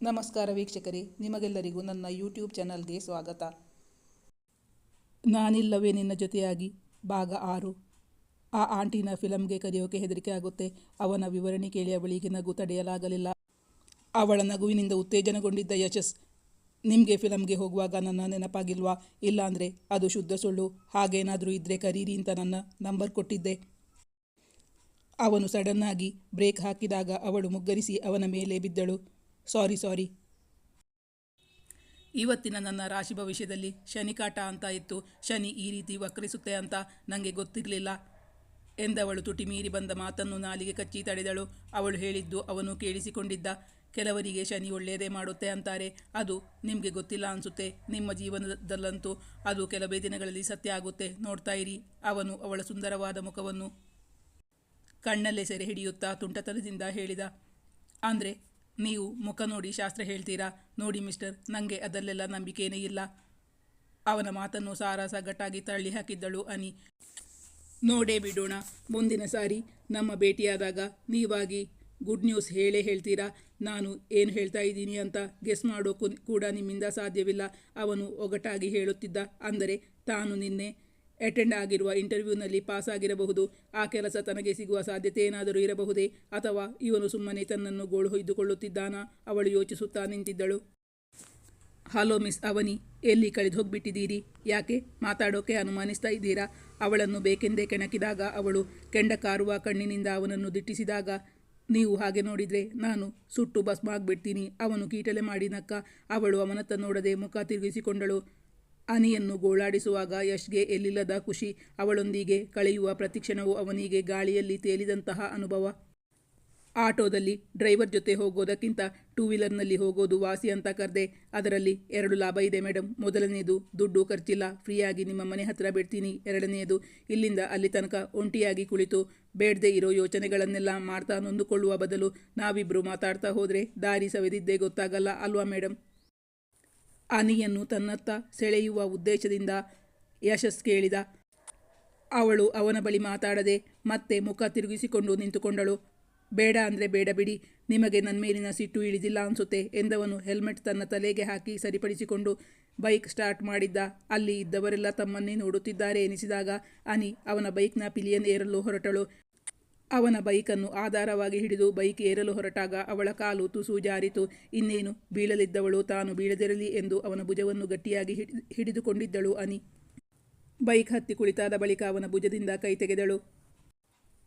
ನಮಸ್ಕಾರ ವೀಕ್ಷಕರೇ, ನಿಮಗೆಲ್ಲರಿಗೂ ನನ್ನ ಯೂಟ್ಯೂಬ್ ಚಾನಲ್ಗೆ ಸ್ವಾಗತ. ನಾನಿಲ್ಲವೇ ನಿನ್ನ ಜೊತೆಯಾಗಿ, ಭಾಗ ಆರು. ಆ ಆಂಟಿನ ಫಿಲಮ್ಗೆ ಕರೆಯೋಕೆ ಹೆದರಿಕೆ ಆಗುತ್ತೆ. ಅವನ ವಿವರಣೆ ಕೇಳಿ ಅವಳಿಗೆ ನಗು ತಡೆಯಲಾಗಲಿಲ್ಲ. ಅವಳ ನಗುವಿನಿಂದ ಉತ್ತೇಜನಗೊಂಡಿದ್ದ ಯಶಸ್. ನಿಮಗೆ ಫಿಲಮ್ಗೆ ಹೋಗುವಾಗ ನನ್ನ ನೆನಪಾಗಿಲ್ವಾ? ಇಲ್ಲಾಂದರೆ ಅದು ಶುದ್ಧ ಸುಳ್ಳು. ಹಾಗೇನಾದರೂ ಇದ್ದರೆ ಕರೀರಿ ಅಂತ ನನ್ನ ನಂಬರ್ ಕೊಟ್ಟಿದ್ದೆ. ಅವನು ಸಡನ್ನಾಗಿ ಬ್ರೇಕ್ ಹಾಕಿದಾಗ ಅವಳು ಮುಗ್ಗರಿಸಿ ಅವನ ಮೇಲೆ ಬಿದ್ದಳು. ಸಾರಿ ಸಾರಿ ಇವತ್ತಿನ ನನ್ನ ರಾಶಿ ಭವಿಷ್ಯದಲ್ಲಿ ಶನಿ ಕಾಟ ಅಂತ ಇತ್ತು. ಶನಿ ಈ ರೀತಿ ವಕ್ರಿಸುತ್ತೆ ಅಂತ ನನಗೆ ಗೊತ್ತಿರಲಿಲ್ಲ ಎಂದವಳು ತುಟಿ ಮೀರಿ ಬಂದ ಮಾತನ್ನು ನಾಲಿಗೆ ಕಚ್ಚಿ ತಡೆದಳು. ಅವಳು ಹೇಳಿದ್ದು ಅವನು ಕೇಳಿಸಿಕೊಂಡಿದ್ದ. ಕೆಲವರಿಗೆ ಶನಿ ಒಳ್ಳೆಯದೇ ಮಾಡುತ್ತೆ ಅಂತಾರೆ. ಅದು ನಿಮಗೆ ಗೊತ್ತಿಲ್ಲ ಅನಿಸುತ್ತೆ. ನಿಮ್ಮ ಜೀವನದಲ್ಲಂತೂ ಅದು ಕೆಲವೇ ದಿನಗಳಲ್ಲಿ ಸತ್ಯ ಆಗುತ್ತೆ. ನೋಡ್ತಾ ಇರಿ. ಅವನು ಅವಳ ಸುಂದರವಾದ ಮುಖವನ್ನು ಕಣ್ಣಲ್ಲೇ ಸೆರೆ ಹಿಡಿಯುತ್ತಾ ತುಂಟತನದಿಂದ ಹೇಳಿದ. ಅಂದರೆ ನೀವು ಮುಖ ನೋಡಿ ಶಾಸ್ತ್ರ ಹೇಳ್ತೀರಾ? ನೋಡಿ ಮಿಸ್ಟರ್ ನನಗೆ ಅದಲ್ಲೆಲ್ಲ ನಂಬಿಕೆನೇ ಇಲ್ಲ. ಅವನ ಮಾತನ್ನು ಸಾರಾ ಸಗಟ್ಟಾಗಿ ತಳ್ಳಿ ಹಾಕಿದ್ದಳು ಅನಿ. ನೋಡೇ ಬಿಡೋಣ, ಮುಂದಿನ ಸಾರಿ ನಮ್ಮ ಭೇಟಿಯಾದಾಗ ನೀವಾಗಿ ಗುಡ್ ನ್ಯೂಸ್ ಹೇಳೇ ಹೇಳ್ತೀರಾ? ನಾನು ಏನು ಹೇಳ್ತಾ ಇದ್ದೀನಿ ಅಂತ ಗೆಸ್ ಮಾಡೋಕ್ಕೂ ಕೂಡ ನಿಮ್ಮಿಂದ ಸಾಧ್ಯವಿಲ್ಲ. ಅವನು ಒಗಟಾಗಿ ಹೇಳುತ್ತಿದ್ದ, ಅಂದರೆ ತಾನು ನಿನ್ನೆ ಅಟೆಂಡ್ ಆಗಿರುವ ಇಂಟರ್ವ್ಯೂನಲ್ಲಿ ಪಾಸ್ ಆಗಿರಬಹುದು. ಆ ಕೆಲಸ ತನಗೆ ಸಿಗುವ ಸಾಧ್ಯತೆ ಏನಾದರೂ ಇರಬಹುದೇ? ಅಥವಾ ಇವನು ಸುಮ್ಮನೆ ತನ್ನನ್ನು ಗೋಳು ಹೊಯ್ದುಕೊಳ್ಳುತ್ತಿದ್ದಾನಾ? ಅವಳು ಯೋಚಿಸುತ್ತಾ ನಿಂತಿದ್ದಳು. ಹಲೋ ಮಿಸ್ ಅವನಿ, ಎಲ್ಲಿ ಕಳೆದು ಹೋಗ್ಬಿಟ್ಟಿದ್ದೀರಿ? ಯಾಕೆ? ಮಾತಾಡೋಕೆ ಅನುಮಾನಿಸ್ತಾ ಇದ್ದೀರಾ? ಅವಳನ್ನು ಬೇಕೆಂದೇ ಕೆಣಕಿದಾಗ ಅವಳು ಕೆಂಡ ಕಾರುವ ಕಣ್ಣಿನಿಂದ ಅವನನ್ನು ದಿಟ್ಟಿಸಿದಾಗ ನೀವು ಹಾಗೆ ನೋಡಿದರೆ ನಾನು ಸುಟ್ಟು ಭಸ್ಮ ಆಗ್ಬಿಡ್ತೀನಿ. ಅವನು ಕೀಟಲೆ ಮಾಡಿ ನಕ್ಕ ಅವಳು ಅವನತ್ತ ನೋಡದೆ ಮುಖ ತಿರುಗಿಸಿಕೊಂಡಳು. ಅನಿಯನ್ನು ಗೋಳಾಡಿಸುವಾಗ ಯಶ್ಗೆ ಎಲ್ಲಿಲ್ಲದ ಖುಷಿ. ಅವಳೊಂದಿಗೆ ಕಳೆಯುವ ಪ್ರತಿಕ್ಷಣವು ಅವನಿಗೆ ಗಾಳಿಯಲ್ಲಿ ತೇಲಿದಂತಹ ಅನುಭವ. ಆಟೋದಲ್ಲಿ ಡ್ರೈವರ್ ಜೊತೆ ಹೋಗೋದಕ್ಕಿಂತ ಟೂ ವೀಲರ್ನಲ್ಲಿ ಹೋಗೋದು ವಾಸಿ ಅಂತ ಕರೆದೆ. ಅದರಲ್ಲಿ ಎರಡು ಲಾಭ ಇದೆ ಮೇಡಮ್ ಮೊದಲನೆಯದು ದುಡ್ಡು ಖರ್ಚಿಲ್ಲ. ಫ್ರೀಯಾಗಿ ನಿಮ್ಮ ಮನೆ ಹತ್ತಿರ ಬಿಡ್ತೀನಿ. ಎರಡನೆಯದು ಇಲ್ಲಿಂದ ಅಲ್ಲಿ ತನಕ ಒಂಟಿಯಾಗಿ ಕುಳಿತು ಬೇಡದೆ ಇರೋ ಯೋಚನೆಗಳನ್ನೆಲ್ಲ ಮಾಡ್ತಾ ನೊಂದುಕೊಳ್ಳುವ ಬದಲು ನಾವಿಬ್ಬರು ಮಾತಾಡ್ತಾ ಹೋದರೆ ದಾರಿ ಸವೆದಿದ್ದೇ ಗೊತ್ತಾಗಲ್ಲ ಅಲ್ವಾ ಮೇಡಮ್ ಅನಿಯನ್ನು ತನ್ನತ್ತ ಸೆಳೆಯುವ ಉದ್ದೇಶದಿಂದ ಯಶಸ್ ಕೇಳಿದ. ಅವಳು ಅವನ ಬಳಿ ಮಾತಾಡದೆ ಮತ್ತೆ ಮುಖ ತಿರುಗಿಸಿಕೊಂಡು ನಿಂತುಕೊಂಡಳು. ಬೇಡ ಅಂದರೆ ಬೇಡ ಬಿಡಿ, ನಿಮಗೆ ನನ್ನ ಮೇಲಿನ ಸಿಟ್ಟು ಇಳಿದಿಲ್ಲ ಅನಿಸುತ್ತೆ ಎಂದವನು ಹೆಲ್ಮೆಟ್ ತನ್ನ ತಲೆಗೆ ಹಾಕಿ ಸರಿಪಡಿಸಿಕೊಂಡು ಬೈಕ್ ಸ್ಟಾರ್ಟ್ ಮಾಡಿದ್ದ. ಅಲ್ಲಿ ಇದ್ದವರೆಲ್ಲ ತಮ್ಮನ್ನೇ ನೋಡುತ್ತಿದ್ದಾರೆ ಎನಿಸಿದಾಗ ಅನಿ ಅವನ ಬೈಕ್ನ ಪಿಲಿಯನ್ ಏರಲು ಹೊರಟಳು. ಅವನ ಬೈಕನ್ನು ಆಧಾರವಾಗಿ ಹಿಡಿದು ಬೈಕ್ ಏರಲು ಹೊರಟಾಗ ಅವಳ ಕಾಲು ತುಸು ಜಾರಿತು. ಇನ್ನೇನು? ಬೀಳಲಿದ್ದವಳು ತಾನು ಬೀಳದಿರಲಿ ಎಂದು ಅವನ ಭುಜವನ್ನು ಗಟ್ಟಿಯಾಗಿ ಹಿಡಿ, ಹಿಡಿದುಕೊಂಡಿದ್ದಳು ಅನಿ. ಬೈಕ್ ಹತ್ತಿ ಕುಳಿತಾದ ಬಳಿಕ ಅವನ ಭುಜದಿಂದ ಕೈ ತೆಗೆದಳು.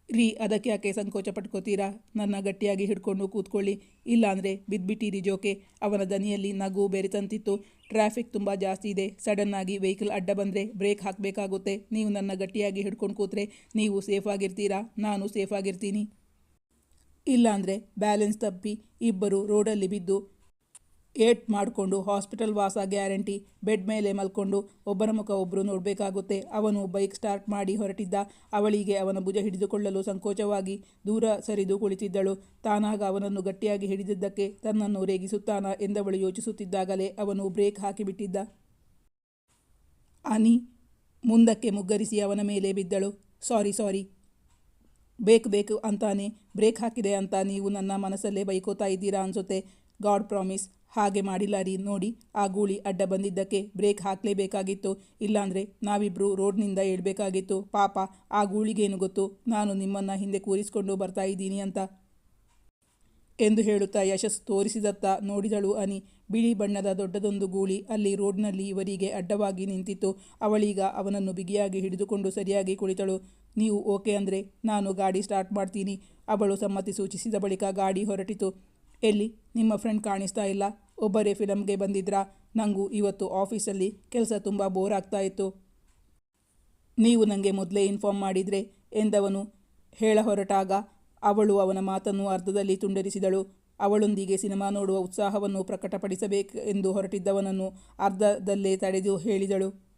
ರೀ, ಅದಕ್ಕೆ ಯಾಕೆ ಸಂಕೋಚ ಪಟ್ಕೋತೀರಾ? ನನ್ನ ಗಟ್ಟಿಯಾಗಿ ಹಿಡ್ಕೊಂಡು ಕೂತ್ಕೊಳ್ಳಿ. ಇಲ್ಲಾಂದರೆ ಬಿದ್ಬಿಟ್ಟಿರಿ ಜೋಕೆ. ಅವನ ದನಿಯಲ್ಲಿ ನಗು ಬೆರೆತಂತಿತ್ತು ಟ್ರಾಫಿಕ್ ತುಂಬ ಜಾಸ್ತಿ ಇದೆ. ಸಡನ್ನಾಗಿ ವೆಹಿಕಲ್ ಅಡ್ಡ ಬಂದರೆ ಬ್ರೇಕ್ ಹಾಕಬೇಕಾಗುತ್ತೆ. ನೀವು ನನ್ನ ಗಟ್ಟಿಯಾಗಿ ಹಿಡ್ಕೊಂಡು ಕೂತ್ರೆ ನೀವು ಸೇಫ್ ಆಗಿರ್ತೀರಾ? ನಾನು ಸೇಫ್ ಆಗಿರ್ತೀನಿ. ಇಲ್ಲಾಂದರೆ ಬ್ಯಾಲೆನ್ಸ್ ತಪ್ಪಿ ಇಬ್ಬರು ರೋಡಲ್ಲಿ ಬಿದ್ದು ಏಟ್ ಮಾಡಿಕೊಂಡು ಹಾಸ್ಪಿಟಲ್ ವಾಸ ಗ್ಯಾರಂಟಿ, ಬೆಡ್ ಮೇಲೆ ಮಲ್ಕೊಂಡು ಒಬ್ಬರ ಮುಖ ಒಬ್ಬರು ನೋಡಬೇಕಾಗುತ್ತೆ. ಅವನು ಬೈಕ್ ಸ್ಟಾರ್ಟ್ ಮಾಡಿ ಹೊರಟಿದ್ದ ಅವಳಿಗೆ ಅವನ ಭುಜ ಹಿಡಿದುಕೊಳ್ಳಲು ಸಂಕೋಚವಾಗಿ ದೂರ ಸರಿದು ಕುಳಿತಿದ್ದಳು. ತಾನಾಗ ಅವನನ್ನು ಗಟ್ಟಿಯಾಗಿ ಹಿಡಿದಿದ್ದಕ್ಕೆ ತನ್ನನ್ನು ರೇಗಿಸುತ್ತಾನ ಎಂದವಳು ಯೋಚಿಸುತ್ತಿದ್ದಾಗಲೇ ಅವನು ಬ್ರೇಕ್ ಹಾಕಿಬಿಟ್ಟಿದ್ದ. ಅನಿ ಮುಂದಕ್ಕೆ ಮುಗ್ಗರಿಸಿ ಅವನ ಮೇಲೆ ಬಿದ್ದಳು. ಸಾರಿ ಸಾರಿ. ಬೇಕು ಬೇಕು ಅಂತಾನೆ. ಬ್ರೇಕ್ ಹಾಕಿದೆ ಅಂತ ನೀವು ನನ್ನ ಮನಸ್ಸಲ್ಲೇ ಬೈಕೋತಾ ಇದ್ದೀರಾ ಅನಿಸುತ್ತೆ. God promise. ಹಾಗೆ ಮಾಡಿಲ್ಲ ರೀ. ನೋಡಿ, ಆ ಗೂಳಿ ಅಡ್ಡ ಬಂದಿದ್ದಕ್ಕೆ ಬ್ರೇಕ್ ಹಾಕಲೇಬೇಕಾಗಿತ್ತು. ಇಲ್ಲಾಂದರೆ ನಾವಿಬ್ಬರು ರೋಡ್ನಿಂದ ಏಳ್ಬೇಕಾಗಿತ್ತು. ಪಾಪ, ಆ ಗೂಳಿಗೇನು ಗೊತ್ತು? ನಾನು ನಿಮ್ಮನ್ನು ಹಿಂದೆ ಕೂರಿಸಿಕೊಂಡು ಬರ್ತಾ ಇದ್ದೀನಿ ಅಂತ ಎಂದು ಹೇಳುತ್ತಾ ಯಶಸ್ ತೋರಿಸಿದತ್ತ ನೋಡಿದಳು ಅನಿ. ಬಿಳಿ ಬಣ್ಣದ ದೊಡ್ಡದೊಂದು ಗೂಳಿ ಅಲ್ಲಿ ರೋಡ್ನಲ್ಲಿ ಇವರಿಗೆ ಅಡ್ಡವಾಗಿ ನಿಂತಿತ್ತು. ಅವಳೀಗ ಅವನನ್ನು ಬಿಗಿಯಾಗಿ ಹಿಡಿದುಕೊಂಡು ಸರಿಯಾಗಿ ಕುಳಿತಳು. ನೀವು ಓಕೆ ಅಂದರೆ ನಾನು ಗಾಡಿ ಸ್ಟಾರ್ಟ್ ಮಾಡ್ತೀನಿ. ಅವಳು ಸಮ್ಮತಿ ಸೂಚಿಸಿದ ಬಳಿಕ ಗಾಡಿ ಹೊರಟಿತು. ಎಲ್ಲಿ? ನಿಮ್ಮ ಫ್ರೆಂಡ್ ಕಾಣಿಸ್ತಾ ಇಲ್ಲ. ಒಬ್ಬರೇ ಫಿಲಮ್ಗೆ ಬಂದಿದ್ರಾ? ನನಗೂ ಇವತ್ತು ಆಫೀಸಲ್ಲಿ ಕೆಲಸ ತುಂಬ ಬೋರ್ ಆಗ್ತಾ ಇತ್ತು. ನೀವು ನನಗೆ ಮೊದಲೇ ಇನ್ಫಾರ್ಮ್ ಮಾಡಿದರೆ ಎಂದವನು? ಹೇಳ ಹೊರಟಾಗ ಅವಳು ಅವನ ಮಾತನ್ನು ಅರ್ಧದಲ್ಲಿ ತುಂಡರಿಸಿದಳು. ಅವಳೊಂದಿಗೆ ಸಿನಿಮಾ ನೋಡುವ ಉತ್ಸಾಹವನ್ನು ಪ್ರಕಟಪಡಿಸಬೇಕು ಎಂದು ಹೊರಟಿದ್ದವನನ್ನು ಅರ್ಧದಲ್ಲೇ ತಡೆದು ಹೇಳಿದಳು.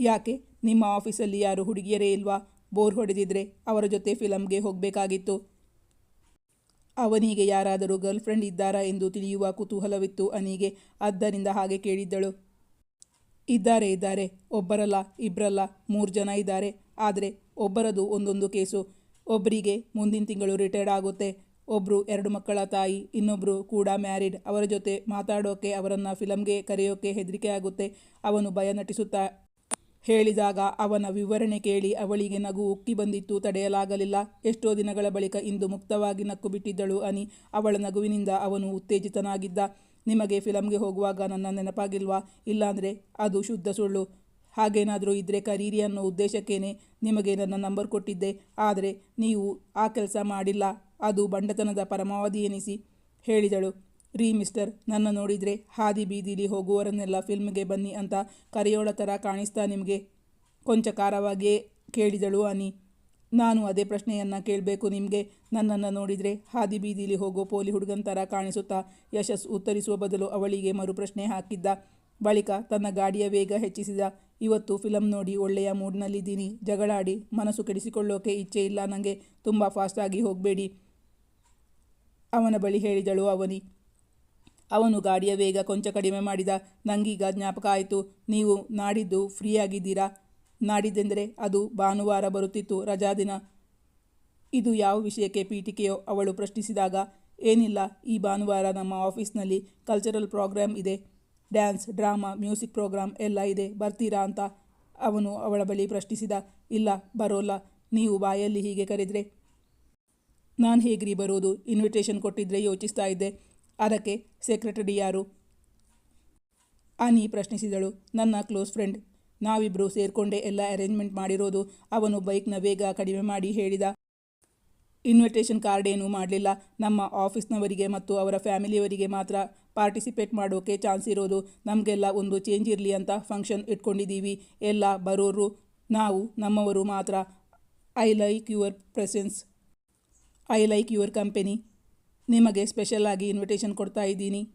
ಯಾಕೆ? ನಿಮ್ಮ ಆಫೀಸಲ್ಲಿ ಯಾರು ಹುಡುಗಿಯರೇ ಇಲ್ವಾ? ಬೋರ್ ಹೊಡೆದಿದ್ರೆ ಅವರ ಜೊತೆ ಫಿಲಮ್ಗೆ ಹೋಗಬೇಕಾಗಿತ್ತು. ಅವನಿಗೆ ಯಾರಾದರೂ ಗರ್ಲ್ಫ್ರೆಂಡ್ ಇದ್ದಾರಾ ಎಂದು ತಿಳಿಯುವ ಕುತೂಹಲವಿತ್ತು ಅನಿಗೆ. ಆದ್ದರಿಂದ ಹಾಗೆ ಕೇಳಿದ್ದಳು. ಇದ್ದಾರೆ ಇದ್ದಾರೆ. ಒಬ್ಬರಲ್ಲ ಇಬ್ಬರಲ್ಲ ಮೂರು ಜನ ಇದ್ದಾರೆ. ಆದರೆ ಒಬ್ಬರದು ಒಂದೊಂದು ಕೇಸು. ಒಬ್ಬರಿಗೆ ಮುಂದಿನ ತಿಂಗಳು ರಿಟೈರ್ಡ್ ಆಗುತ್ತೆ. ಒಬ್ಬರು ಎರಡು ಮಕ್ಕಳ ತಾಯಿ ಇನ್ನೊಬ್ಬರು ಕೂಡ ಮ್ಯಾರಿಡ್. ಅವರ ಜೊತೆ ಮಾತಾಡೋಕೆ, ಅವರನ್ನು ಫಿಲಮ್ಗೆ ಕರೆಯೋಕೆ ಹೆದರಿಕೆ ಆಗುತ್ತೆ. ಅವನು ಭಯ ನಟಿಸುತ್ತಾ ಹೇಳಿದಾಗ ಅವನ ವಿವರಣೆ ಕೇಳಿ ಅವಳಿಗೆ ನಗು ಉಕ್ಕಿ ಬಂದಿತ್ತು, ತಡೆಯಲಾಗಲಿಲ್ಲ. ಎಷ್ಟೋ ದಿನಗಳ ಬಳಿಕ ಇಂದು ಮುಕ್ತವಾಗಿ ನಕ್ಕು ಬಿಟ್ಟಿದ್ದಳು ಅನಿ. ಅವಳ ನಗುವಿನಿಂದ ಅವನು ಉತ್ತೇಜಿತನಾಗಿದ್ದ. ನಿಮಗೆ ಫಿಲಮ್ಗೆ ಹೋಗುವಾಗ ನನ್ನ ನೆನಪಾಗಿಲ್ವಾ? ಇಲ್ಲಾಂದರೆ ಅದು ಶುದ್ಧ ಸುಳ್ಳು. ಹಾಗೇನಾದರೂ ಇದ್ದರೆ ಕರೀರಿ ಅನ್ನೋ ಉದ್ದೇಶಕ್ಕೇನೆ ನಿಮಗೆ ನನ್ನ ನಂಬರ್ ಕೊಟ್ಟಿದ್ದೆ. ಆದರೆ ನೀವು ಆ ಕೆಲಸ ಮಾಡಿಲ್ಲ. ಅದು ಬಂಡತನದ ಪರಮಾವಧಿ ಎನಿಸಿ, ಹೇಳಿದಳು. ರೀ ಮಿಸ್ಟರ್, ನನ್ನ ನೋಡಿದರೆ ಹಾದಿ ಬೀದಿಲಿ ಹೋಗುವವರನ್ನೆಲ್ಲ ಫಿಲ್ಮ್ಗೆ ಬನ್ನಿ ಅಂತ ಕರೆಯೋಳ ಥರ ಕಾಣಿಸ್ತಾ ನಿಮಗೆ? ಕೊಂಚ ಖಾರವಾಗಿಯೇ ಕೇಳಿದಳು ಅನಿ. ನಾನು ಅದೇ ಪ್ರಶ್ನೆಯನ್ನು ಕೇಳಬೇಕು ನಿಮಗೆ. ನನ್ನನ್ನು ನೋಡಿದರೆ ಹಾದಿ ಬೀದಿಲಿ ಹೋಗೋ ಪೋಲಿ ಹುಡುಗನ ಥರ ಕಾಣಿಸುತ್ತಾ? ಯಶಸ್ ಉತ್ತರಿಸುವ ಬದಲು ಅವಳಿಗೆ ಮರುಪ್ರಶ್ನೆ ಹಾಕಿದ್ದ. ಬಳಿಕ ತನ್ನ ಗಾಡಿಯ ವೇಗ ಹೆಚ್ಚಿಸಿದ. ಇವತ್ತು ಫಿಲಮ್ ನೋಡಿ ಒಳ್ಳೆಯ ಮೂಡ್ನಲ್ಲಿದ್ದೀನಿ. ಜಗಳಾಡಿ ಮನಸ್ಸು ಕೆಡಿಸಿಕೊಳ್ಳೋಕೆ ಇಚ್ಛೆ ಇಲ್ಲ. ನನಗೆ ತುಂಬ ಫಾಸ್ಟಾಗಿ ಹೋಗಬೇಡಿ. ಅವನ ಬಳಿ ಹೇಳಿದಳು ಅವನಿ. ಅವನು ಗಾಡಿಯ ವೇಗ ಕೊಂಚ ಕಡಿಮೆ ಮಾಡಿದ. ನಂಗೀಗ ಜ್ಞಾಪಕ ಆಯಿತು. ನೀವು ನಾಡಿದ್ದು ಫ್ರೀಯಾಗಿದ್ದೀರಾ? ನಾಡಿದ್ದೆಂದರೆ ಅದು ಭಾನುವಾರ ಬರುತ್ತಿತ್ತು ರಜಾದಿನ ಇದು ಯಾವ ವಿಷಯಕ್ಕೆ ಪೀಠಿಕೆಯೋ ಅವಳು ಪ್ರಶ್ನಿಸಿದಾಗ, ಏನಿಲ್ಲ, ಈ ಭಾನುವಾರ ನಮ್ಮ ಆಫೀಸ್ನಲ್ಲಿ ಕಲ್ಚರಲ್ ಪ್ರೋಗ್ರಾಮ್ ಇದೆ. ಡ್ಯಾನ್ಸ್, ಡ್ರಾಮಾ, ಮ್ಯೂಸಿಕ್ ಪ್ರೋಗ್ರಾಮ್ ಎಲ್ಲ ಇದೆ. ಬರ್ತೀರಾ ಅಂತ ಅವನು ಅವಳ ಬಳಿ ಪ್ರಶ್ನಿಸಿದ. ಇಲ್ಲ, ಬರೋಲ್ಲ. ನೀವು ಬಾಯಲ್ಲಿ ಹೀಗೆ ಕರೆದರೆ? ನಾನು ಹೇಗ್ರಿ ಬರೋದು? ಇನ್ವಿಟೇಷನ್ ಕೊಟ್ಟಿದ್ರೆ ಯೋಚಿಸ್ತಾ ಇದ್ದೆ. ಅದಕ್ಕೆ ಸೆಕ್ರೆಟರಿ ಯಾರು? ಅನಿ ಪ್ರಶ್ನಿಸಿದಳು. ನನ್ನ ಕ್ಲೋಸ್ ಫ್ರೆಂಡ್. ನಾವಿಬ್ಬರು ಸೇರಿಕೊಂಡೇ ಎಲ್ಲ ಅರೇಂಜ್ಮೆಂಟ್ ಮಾಡಿರೋದು. ಅವನು ಬೈಕ್ನ ವೇಗ ಕಡಿಮೆ ಮಾಡಿ ಹೇಳಿದ, ಇನ್ವಿಟೇಷನ್ ಕಾರ್ಡ್ ಏನೂ ಮಾಡಲಿಲ್ಲ. ನಮ್ಮ ಆಫೀಸ್ನವರಿಗೆ ಮತ್ತು ಅವರ ಫ್ಯಾಮಿಲಿಯವರಿಗೆ ಮಾತ್ರ ಪಾರ್ಟಿಸಿಪೇಟ್ ಮಾಡೋಕೆ ಚಾನ್ಸ್ ಇರೋದು. ನಮಗೆಲ್ಲ ಒಂದು ಚೇಂಜ್ ಇರಲಿ ಅಂತ ಫಂಕ್ಷನ್ ಇಟ್ಕೊಂಡಿದ್ದೀವಿ. ಎಲ್ಲ ಬರೋರು, ನಾವು, ನಮ್ಮವರು ಮಾತ್ರ. I like your presence. I like your company. ನಿಮಗೆ ಸ್ಪೆಷಲ್ ಆಗಿ ಇನ್ವಿಟೇಷನ್ ಕೊಡ್ತಾ ಇದ್ದೀನಿ.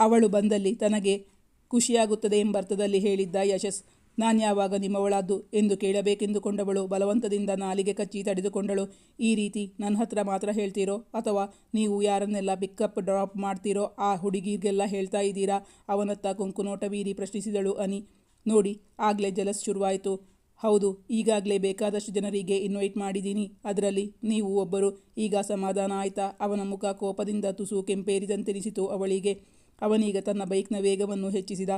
ಅವಳು ಬಂದಲ್ಲಿ ತನಗೆ ಖುಷಿಯಾಗುತ್ತದೆ ಎಂಬರ್ಥದಲ್ಲಿ ಹೇಳಿದ್ದ ಯಶಸ್. ನಾನು ಯಾವಾಗ ನಿಮ್ಮವಳಾದ್ದು ಎಂದು ಕೇಳಬೇಕೆಂದುಕೊಂಡವಳು ಬಲವಂತದಿಂದ ನಾಲಿಗೆ ಕಚ್ಚಿ ತಡೆದುಕೊಂಡಳು. ಈ ರೀತಿ ನನ್ನ ಹತ್ರ ಮಾತ್ರ ಹೇಳ್ತೀರೋ ಅಥವಾ ನೀವು ಯಾರನ್ನೆಲ್ಲ ಪಿಕಪ್ ಡ್ರಾಪ್ ಮಾಡ್ತೀರೋ ಆ ಹುಡುಗಿಗೆಲ್ಲ ಹೇಳ್ತಾ ಇದ್ದೀರಾ? ಅವನತ್ತ ಕುಂಕುನೋಟ ಪ್ರಶ್ನಿಸಿದಳು ಅನಿ. ನೋಡಿ, ಆಗಲೇ ಜಲಸ್ ಶುರುವಾಯಿತು. ಹೌದು, ಈಗಾಗಲೇ ಬೇಕಾದಷ್ಟು ಜನರಿಗೆ ಇನ್ವೈಟ್ ಮಾಡಿದ್ದೀನಿ. ಅದರಲ್ಲಿ ನೀವು ಒಬ್ಬರು. ಈಗ ಸಮಾಧಾನ ಆಯಿತಾ? ಅವನ ಮುಖ ಕೋಪದಿಂದ ತುಸು ಕೆಂಪೇರಿದಂತೆನಿಸಿತು ಅವಳಿಗೆ. ಅವನೀಗ ತನ್ನ ಬೈಕ್ನ ವೇಗವನ್ನು ಹೆಚ್ಚಿಸಿದ.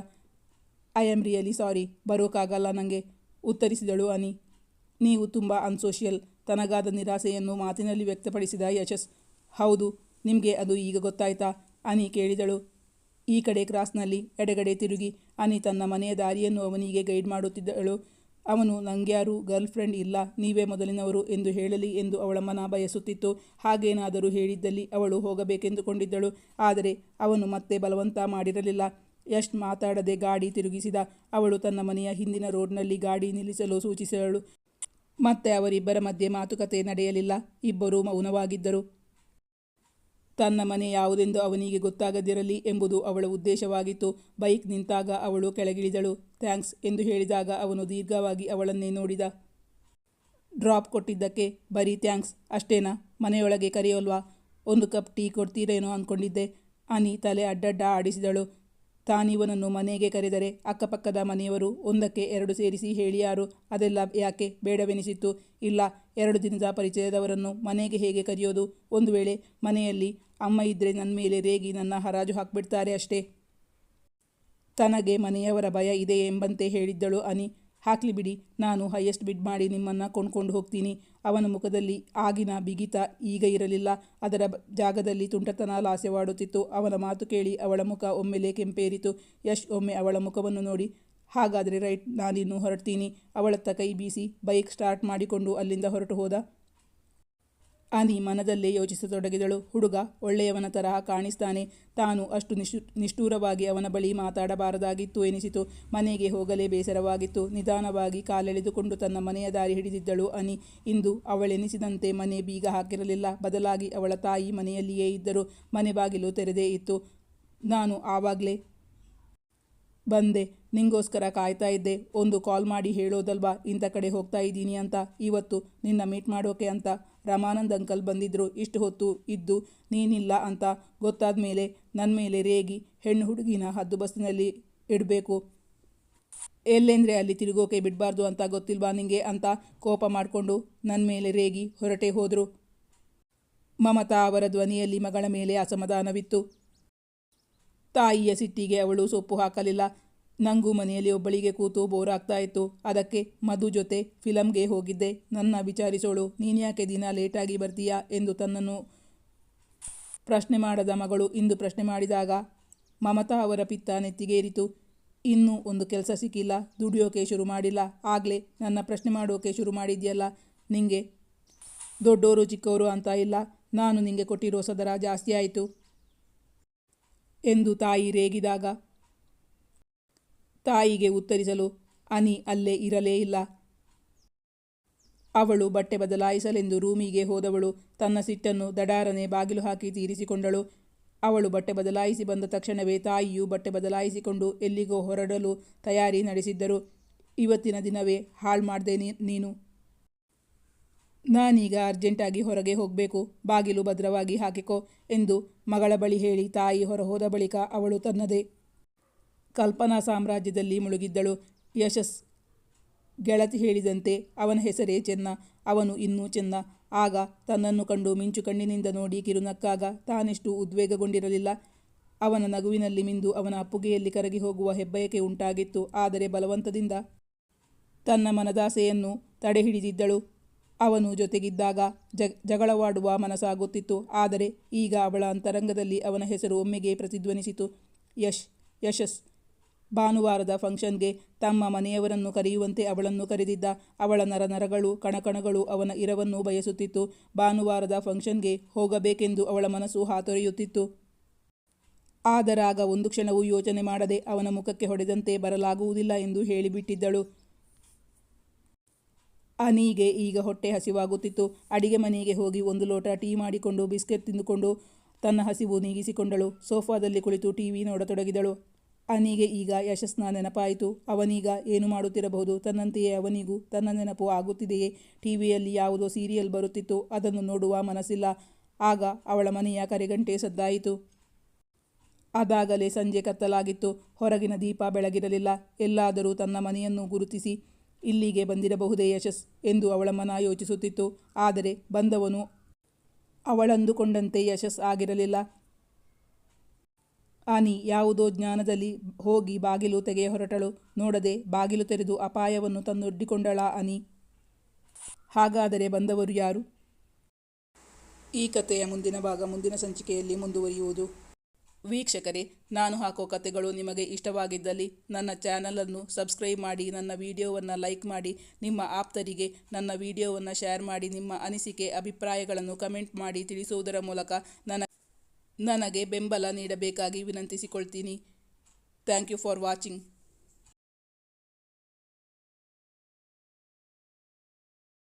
ಐ ಆಮ್ ರಿಯಲಿ ಸಾರಿ ಬರೋಕ್ಕಾಗಲ್ಲ ನನಗೆ ಉತ್ತರಿಸಿದಳು ಅನಿ. ನೀವು ತುಂಬ ಅನ್ಸೋಷಿಯಲ್ ತನಗಾದ ನಿರಾಸೆಯನ್ನು ಮಾತಿನಲ್ಲಿ ವ್ಯಕ್ತಪಡಿಸಿದ ಯಶಸ್. ಹೌದು, ನಿಮಗೆ ಅದು ಈಗ ಗೊತ್ತಾಯ್ತಾ? ಅನಿ ಕೇಳಿದಳು. ಈ ಕಡೆ ಕ್ರಾಸ್ನಲ್ಲಿ ಎಡಗಡೆ ತಿರುಗಿ, ಅನಿ ತನ್ನ ಮನೆಯ ದಾರಿಯನ್ನು ಅವನಿಗೆ ಗೈಡ್ ಮಾಡುತ್ತಿದ್ದಳು. ಅವನು, ನಂಗ್ಯಾರು ಗರ್ಲ್ ಫ್ರೆಂಡ್ ಇಲ್ಲ, ನೀವೇ ಮೊದಲಿನವರು ಎಂದು ಹೇಳಲಿ ಎಂದು ಅವಳ ಮನ ಬಯಸುತ್ತಿತ್ತು ಹಾಗೇನಾದರೂ ಹೇಳಿದ್ದಲ್ಲಿ ಅವಳು ಹೋಗಬೇಕೆಂದುಕೊಂಡಿದ್ದಳು. ಆದರೆ ಅವನು ಮತ್ತೆ ಬಲವಂತ ಮಾಡಿರಲಿಲ್ಲ. ಯಶ್ ಮಾತಾಡದೆ ಗಾಡಿ ತಿರುಗಿಸಿದ. ಅವಳು ತನ್ನ ಮನೆಯ ಹಿಂದಿನ ರೋಡ್ನಲ್ಲಿ ಗಾಡಿ ನಿಲ್ಲಿಸಲು ಸೂಚಿಸಿದಳು. ಮತ್ತೆ ಅವರಿಬ್ಬರ ಮಧ್ಯೆ ಮಾತುಕತೆ ನಡೆಯಲಿಲ್ಲ. ಇಬ್ಬರೂ ಮೌನವಾಗಿದ್ದರು. ತನ್ನ ಮನೆ ಯಾವುದೆಂದು ಅವನಿಗೆ ಗೊತ್ತಾಗದಿರಲಿ ಎಂಬುದು ಅವಳ ಉದ್ದೇಶವಾಗಿತ್ತು. ಬೈಕ್ ನಿಂತಾಗ ಅವಳು ಕೆಳಗಿಳಿದಳು. ಥ್ಯಾಂಕ್ಸ್ ಎಂದು ಹೇಳಿದಾಗ ಅವನು ದೀರ್ಘವಾಗಿ ಅವಳನ್ನೇ ನೋಡಿದ. ಡ್ರಾಪ್ ಕೊಟ್ಟಿದ್ದಕ್ಕೆ, ಬರೀ ಥ್ಯಾಂಕ್ಸ್, ಅಷ್ಟೇನಾ? ಮನೆಯೊಳಗೆ ಕರೆಯೋಲ್ವಾ? ಒಂದು ಕಪ್ ಟೀ ಕೊಡ್ತೀರೇನೋ ಅಂದ್ಕೊಂಡಿದ್ದೆ ಅನಿ ತಲೆ ಅಡ್ಡಡ್ಡ ಆಡಿಸಿದಳು. ತಾನಿವನನ್ನು ಮನೆಗೆ ಕರೆದರೆ ಅಕ್ಕಪಕ್ಕದ ಮನೆಯವರು ಒಂದಕ್ಕೆ ಎರಡು ಸೇರಿಸಿ ಹೇಳಿಯಾರು ಅದೆಲ್ಲ ಯಾಕೆ? ಬೇಡವೆನಿಸಿತ್ತು. ಇಲ್ಲ, ಎರಡು ದಿನದ ಪರಿಚಯದವರನ್ನು ಮನೆಗೆ ಹೇಗೆ ಕರೆಯೋದು? ಒಂದು ವೇಳೆ ಮನೆಯಲ್ಲಿ ಅಮ್ಮ ಇದ್ದರೆ ನನ್ನ ಮೇಲೆ ರೇಗಿ ನನ್ನ ಹರಾಜು ಹಾಕ್ಬಿಡ್ತಾರೆ ಅಷ್ಟೇ. ತನಗೆ ಮನೆಯವರ ಭಯ ಇದೆ ಎಂಬಂತೆ ಹೇಳಿದ್ದಳು ಅನಿ. ಹಾಕ್ಲಿ ಬಿಡಿ, ನಾನು ಹೈಯೆಸ್ಟ್ ಬಿಡ್ ಮಾಡಿ ನಿಮ್ಮನ್ನು ಕೊಂಡ್ಕೊಂಡು ಹೋಗ್ತೀನಿ. ಅವನ ಮುಖದಲ್ಲಿ ಆಗಿನ ಬಿಗಿತ ಈಗ ಇರಲಿಲ್ಲ. ಅದರ ಜಾಗದಲ್ಲಿ ತುಂಟತನ ಲಾಸೆವಾಡುತ್ತಿತ್ತು ಅವನ ಮಾತು ಕೇಳಿ ಅವಳ ಮುಖ ಒಮ್ಮೆಲೆ ಕೆಂಪೇರಿತು. ಯಶ್ ಒಮ್ಮೆ ಅವಳ ಮುಖವನ್ನು ನೋಡಿ, ಹಾಗಾದರೆ ರೈಟ್, ನಾನಿನ್ನೂ ಹೊರಡ್ತೀನಿ. ಅವಳತ್ತ ಕೈ ಬೀಸಿ, ಬೈಕ್ ಸ್ಟಾರ್ಟ್ ಮಾಡಿಕೊಂಡು ಅಲ್ಲಿಂದ ಹೊರಟು ಹೋದ? ಅನಿ ಮನದಲ್ಲೇ ಯೋಚಿಸತೊಡಗಿದಳು. ಹುಡುಗ, ಒಳ್ಳೆಯವನ ತರಹ ಕಾಣಿಸ್ತಾನೆ. ತಾನು ಅಷ್ಟು ನಿಷ್ಠು, ನಿಷ್ಠೂರವಾಗಿ ಅವನ ಬಳಿ ಮಾತಾಡಬಾರದಾಗಿತ್ತು ಎನಿಸಿತು. ಮನೆಗೆ ಹೋಗಲೇ ಬೇಸರವಾಗಿತ್ತು. ನಿಧಾನವಾಗಿ ಕಾಲೆಳೆದುಕೊಂಡು ತನ್ನ ಮನೆಯ ದಾರಿ ಹಿಡಿದಿದ್ದಳು ಅನಿ. ಇಂದು ಅವಳೆನಿಸಿದಂತೆ ಮನೆ ಬೀಗ ಹಾಕಿರಲಿಲ್ಲ. ಬದಲಾಗಿ ಅವಳ ತಾಯಿ ಮನೆಯಲ್ಲಿಯೇ ಇದ್ದರು. ಮನೆ ಬಾಗಿಲು ತೆರೆದೇ ಇತ್ತು. ನಾನು ಆವಾಗಲೇ ಬಂದೆ. ನಿಂಗೋಸ್ಕರ ಕಾಯ್ತಾ ಇದ್ದೆ. ಒಂದು ಕಾಲ್ ಮಾಡಿ ಹೇಳೋದಲ್ವಾ? ಇಂಥ ಕಡೆ ಹೋಗ್ತಾ ಇದ್ದೀನಿ ಅಂತ. ಇವತ್ತು ನಿನ್ನ ಮೀಟ್ ಮಾಡೋಕೆ ಅಂತ. ರಮಾನಂದ್ ಅಂಕಲ್ ಬಂದಿದ್ದರು ಇಷ್ಟು ಹೊತ್ತು ಇದ್ದು, ನೀನಿಲ್ಲ ಅಂತ ಗೊತ್ತಾದ ಮೇಲೆ ನನ್ನ ಮೇಲೆ ರೇಗಿ ಹೆಣ್ಣು ಹುಡುಗಿನ ಹದ್ದು ಬಸ್ಸಿನಲ್ಲಿ ಇಡಬೇಕು. ಎಲ್ಲೆಂದರೆ ಅಲ್ಲಿ ತಿರುಗೋಕೆ ಬಿಡಬಾರ್ದು ಅಂತ ಗೊತ್ತಿಲ್ವಾ ನಿಂಗೆ ಅಂತ ಕೋಪ ಮಾಡಿಕೊಂಡು ನನ್ನ ಮೇಲೆ ರೇಗಿ ಹೊರಟೆ ಹೋದರು. ಮಮತಾ ಅವರ ಧ್ವನಿಯಲ್ಲಿ ಮಗಳ ಮೇಲೆ ಅಸಮಾಧಾನವಿತ್ತು. ತಾಯಿಯ ಸಿಟ್ಟಿಗೆ ಅವಳು ಸೊಪ್ಪು ಹಾಕಲಿಲ್ಲ. ನಂಗೂ ಮನೆಯಲ್ಲಿ ಒಬ್ಬಳಿಗೆ ಕೂತು ಬೋರ್ ಆಗ್ತಾ ಇತ್ತು. ಅದಕ್ಕೆ ಮಧು ಜೊತೆ ಫಿಲಮ್ಗೆ ಹೋಗಿದ್ದೆ. ನನ್ನ ವಿಚಾರಿಸೋಳು ನೀನ್ಯಾಕೆ ದಿನ ಲೇಟಾಗಿ ಬರ್ತೀಯಾ? ಎಂದು ತನ್ನನ್ನು ಪ್ರಶ್ನೆ ಮಾಡದ ಮಗಳು ಇಂದು ಪ್ರಶ್ನೆ ಮಾಡಿದಾಗ, ಮಮತಾ ಅವರ ಪಿತ್ತ ನೆತ್ತಿಗೇರಿತು ಇನ್ನೂ ಒಂದು ಕೆಲಸ ಸಿಕ್ಕಿಲ್ಲ. ದುಡಿಯೋಕೆ ಶುರು ಮಾಡಿಲ್ಲ. ಆಗಲೇ ನನ್ನ ಪ್ರಶ್ನೆ ಮಾಡೋಕೆ ಶುರು ಮಾಡಿದ್ಯಲ್ಲ. ನಿಂಗೆ ದೊಡ್ಡೋರು ಚಿಕ್ಕವರು ಅಂತ ಇಲ್ಲ. ನಾನು ನಿಂಗೆ ಕೊಟ್ಟಿರೋ ಸದರ ಜಾಸ್ತಿ ಆಯಿತು. ಎಂದು ತಾಯಿ ರೇಗಿದಾಗ ತಾಯಿಗೆ ಉತ್ತರಿಸಲು ಅನಿ ಅಲ್ಲೇ ಇರಲೇ ಇಲ್ಲ. ಅವಳು ಬಟ್ಟೆ ಬದಲಾಯಿಸಲೆಂದು ರೂಮಿಗೆ ಹೋದವಳು. ತನ್ನ ಸಿಟ್ಟನ್ನು ದಡಾರನೆ ಬಾಗಿಲು ಹಾಕಿ ತೀರಿಸಿಕೊಂಡಳು. ಅವಳು ಬಟ್ಟೆ ಬದಲಾಯಿಸಿ ಬಂದ ತಕ್ಷಣವೇ ತಾಯಿಯು ಬಟ್ಟೆ ಬದಲಾಯಿಸಿಕೊಂಡು ಎಲ್ಲಿಗೋ ಹೊರಡಲು ತಯಾರಿ ನಡೆಸಿದ್ದರು. ಇವತ್ತಿನ ದಿನವೇ ಹಾಳು ಮಾಡಿದೆ ನೀನು. ನಾನೀಗ ಅರ್ಜೆಂಟಾಗಿ ಹೊರಗೆ ಹೋಗಬೇಕು. ಬಾಗಿಲು ಭದ್ರವಾಗಿ ಹಾಕಿಕೊ ಎಂದು ಮಗಳ ಬಳಿ ಹೇಳಿ ತಾಯಿ ಹೊರಹೋದ ಬಳಿಕ ಅವಳು ತನ್ನದೇ ಕಲ್ಪನಾ ಸಾಮ್ರಾಜ್ಯದಲ್ಲಿ ಮುಳುಗಿದ್ದಳು. ಯಶಸ್ ಗೆಳತಿ ಹೇಳಿದಂತೆ ಅವನ ಹೆಸರೇ ಚೆನ್ನ, ಅವನು ಇನ್ನೂ ಚೆನ್ನ. ಆಗ ತನ್ನನ್ನು ಕಂಡು ಮಿಂಚು ಕಣ್ಣಿನಿಂದ ನೋಡಿ ಕಿರುನಕ್ಕಾಗ ತಾನೆಷ್ಟು ಉದ್ವೇಗಗೊಂಡಿರಲಿಲ್ಲ. ಅವನ ನಗುವಿನಲ್ಲಿ ಮಿಂದು ಅವನ ಅಪ್ಪುಗೆಯಲ್ಲಿ ಕರಗಿ ಹೋಗುವ ಹೆಬ್ಬಯಕೆ ಉಂಟಾಗಿತ್ತು. ಆದರೆ ಬಲವಂತದಿಂದ ತನ್ನ ಮನದಾಸೆಯನ್ನು ತಡೆಹಿಡಿದಿದ್ದಳು. ಅವನು ಜೊತೆಗಿದ್ದಾಗ ಜಗಳವಾಡುವ ಮನಸ್ಸಾಗುತ್ತಿತ್ತು. ಆದರೆ ಈಗ ಅವಳ ಅಂತರಂಗದಲ್ಲಿ ಅವನ ಹೆಸರು ಒಮ್ಮೆಗೆ ಪ್ರತಿಧ್ವನಿಸಿತು. ಯಶ್, ಯಶಸ್ ಭಾನುವಾರದ ಫಂಕ್ಷನ್ಗೆ ತಮ್ಮ ಮನೆಯವರನ್ನು ಕರೆಯುವಂತೆ ಅವಳನ್ನು ಕರೆದಿದ್ದ ಅವಳ ನರನರಗಳು ಕಣಕಣಗಳು ಅವನ ಇರವನ್ನು ಬಯಸುತ್ತಿತ್ತು. ಭಾನುವಾರದ ಫಂಕ್ಷನ್ಗೆ ಹೋಗಬೇಕೆಂದು ಅವಳ ಮನಸ್ಸು ಹಾತೊರೆಯುತ್ತಿತ್ತು. ಆದರಾಗ ಒಂದು ಕ್ಷಣವೂ ಯೋಚನೆ ಮಾಡದೆ ಅವನ ಮುಖಕ್ಕೆ ಹೊಡೆದಂತೆ ಬರಲಾಗುವುದಿಲ್ಲ ಎಂದು ಹೇಳಿಬಿಟ್ಟಿದ್ದಳು. ಅನೀಗೆ ಈಗ ಹೊಟ್ಟೆ ಹಸಿವಾಗುತ್ತಿತ್ತು. ಅಡಿಗೆ ಮನೆಗೆ ಹೋಗಿ ಒಂದು ಲೋಟ ಟೀ ಮಾಡಿಕೊಂಡು ಬಿಸ್ಕೆಟ್ ತಿಂದುಕೊಂಡು ತನ್ನ ಹಸಿವು ನೀಗಿಸಿಕೊಂಡಳು. ಸೋಫಾದಲ್ಲಿ ಕುಳಿತು ಟಿವಿ ನೋಡತೊಡಗಿದಳು. ಅನಿಗೆ ಈಗ ಯಶಸ್ನ ನೆನಪಾಯಿತು. ಅವನೀಗ ಏನು ಮಾಡುತ್ತಿರಬಹುದು? ತನ್ನಂತೆಯೇ ಅವನಿಗೂ ತನ್ನ ನೆನಪು ಆಗುತ್ತಿದೆಯೇ? ಟಿವಿಯಲ್ಲಿ ಯಾವುದೋ ಸೀರಿಯಲ್ ಬರುತ್ತಿತ್ತು. ಅದನ್ನು ನೋಡುವ ಮನಸ್ಸಿಲ್ಲ. ಆಗ ಅವಳ ಮನೆಯ ಕರೆಗಂಟೆ ಸದ್ದಾಯಿತು. ಅದಾಗಲೇ ಸಂಜೆ ಕತ್ತಲಾಗಿತ್ತು. ಹೊರಗಿನ ದೀಪ ಬೆಳಗಿರಲಿಲ್ಲ. ಎಲ್ಲಾದರೂ ತನ್ನ ಮನೆಯನ್ನು ಗುರುತಿಸಿ ಇಲ್ಲಿಗೆ ಬಂದಿರಬಹುದೇ ಯಶಸ್ ಎಂದು ಅವಳ ಮನ ಯೋಚಿಸುತ್ತಿತ್ತು. ಆದರೆ ಬಂದವನು ಅವಳಂದುಕೊಂಡಂತೆ ಯಶಸ್ ಆಗಿರಲಿಲ್ಲ. ಆನಿ ಯಾವುದೋ ಜ್ಞಾನದಲ್ಲಿ ಹೋಗಿ ಬಾಗಿಲು ತೆಗೆಯ ಹೊರಟಳು. ನೋಡದೆ ಬಾಗಿಲು ತೆರೆದು ಅಪಾಯವನ್ನು ತಂದೊಡ್ಡಿಕೊಂಡಳ ಅನಿ ಹಾಗಾದರೆ ಬಂದವರು ಯಾರು? ಈ ಕಥೆಯ ಮುಂದಿನ ಭಾಗ ಮುಂದಿನ ಸಂಚಿಕೆಯಲ್ಲಿ ಮುಂದುವರಿಯುವುದು. ವೀಕ್ಷಕರೇ, ನಾನು ಹಾಕೋ ಕಥೆಗಳು ನಿಮಗೆ ಇಷ್ಟವಾಗಿದ್ದಲ್ಲಿ ನನ್ನ ಚಾನಲನ್ನು ಸಬ್ಸ್ಕ್ರೈಬ್ ಮಾಡಿ, ನನ್ನ ವಿಡಿಯೋವನ್ನು ಲೈಕ್ ಮಾಡಿ, ನಿಮ್ಮ ಆಪ್ತರಿಗೆ ನನ್ನ ವಿಡಿಯೋವನ್ನು ಶೇರ್ ಮಾಡಿ, ನಿಮ್ಮ ಅನಿಸಿಕೆ, ಅಭಿಪ್ರಾಯಗಳನ್ನು ಕಮೆಂಟ್ ಮಾಡಿ ತಿಳಿಸುವುದರ ಮೂಲಕ ನನ್ನ ನನಗೆ ಬೆಂಬಲ ನೀಡಬೇಕಾಗಿ ವಿನಂತಿಸಿಕೊಳ್ತೀನಿ. Thank you for watching.